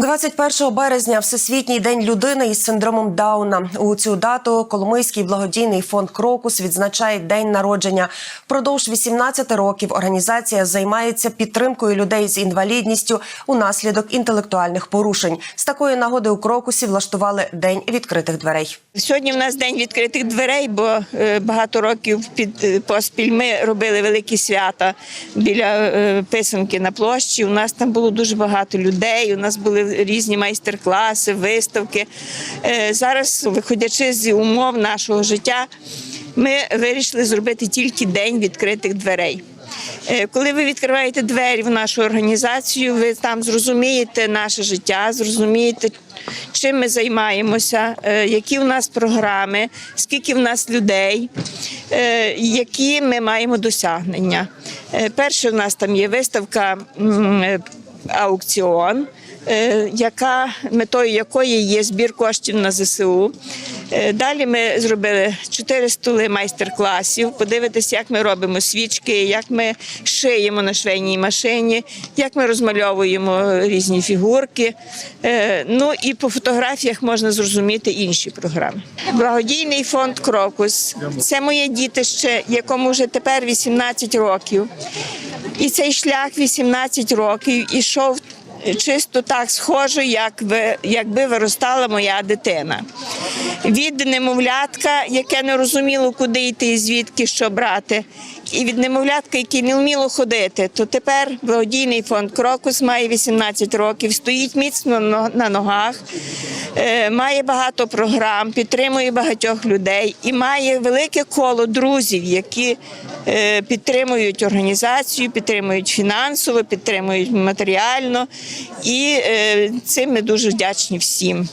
21 березня Всесвітній день людини із синдромом Дауна. У цю дату Коломийський благодійний фонд Крокус відзначає день народження. Впродовж 18 років організація займається підтримкою людей з інвалідністю унаслідок інтелектуальних порушень. З такої нагоди у Крокусі влаштували день відкритих дверей. Сьогодні в нас день відкритих дверей, бо е, багато років під е, поспіль ми робили великі свята біля е, писанки на площі. У нас там було дуже багато людей. У нас були різні майстер-класи, виставки. Е, Зараз, виходячи з умов нашого життя, ми вирішили зробити тільки день відкритих дверей. Е, Коли ви відкриваєте двері в нашу організацію, ви там зрозумієте наше життя, зрозумієте, чим ми займаємося, е, які в нас програми, скільки в нас людей, які ми маємо досягнення. Перше, в нас там є виставка аукціон. е, Яка метою якої є збір коштів на ЗСУ. Е, Далі ми зробили чотири столи майстер-класів. Подивитися, як ми робимо свічки, як ми шиємо на швейній машині, як ми розмальовуємо різні фігурки. Е, Ну і по фотографіях можна зрозуміти інші програми. Благодійний фонд Крокус це моє дітище, якому вже тепер 18 років. І цей шлях 18 років ішов чисто так схоже, як якби виростала моя дитина. Від немовлятка, яке не розуміло, куди йти і звідки що брати, і від немовлятка, яке не вміло ходити, то тепер благодійний фонд Крокус має 18 років, стоїть міцно на ногах, е, має багато програм, підтримує багатьох людей і має велике коло друзів, які е, підтримують організацію, підтримують фінансово, підтримують матеріально. І е, цим ми дуже вдячні всім.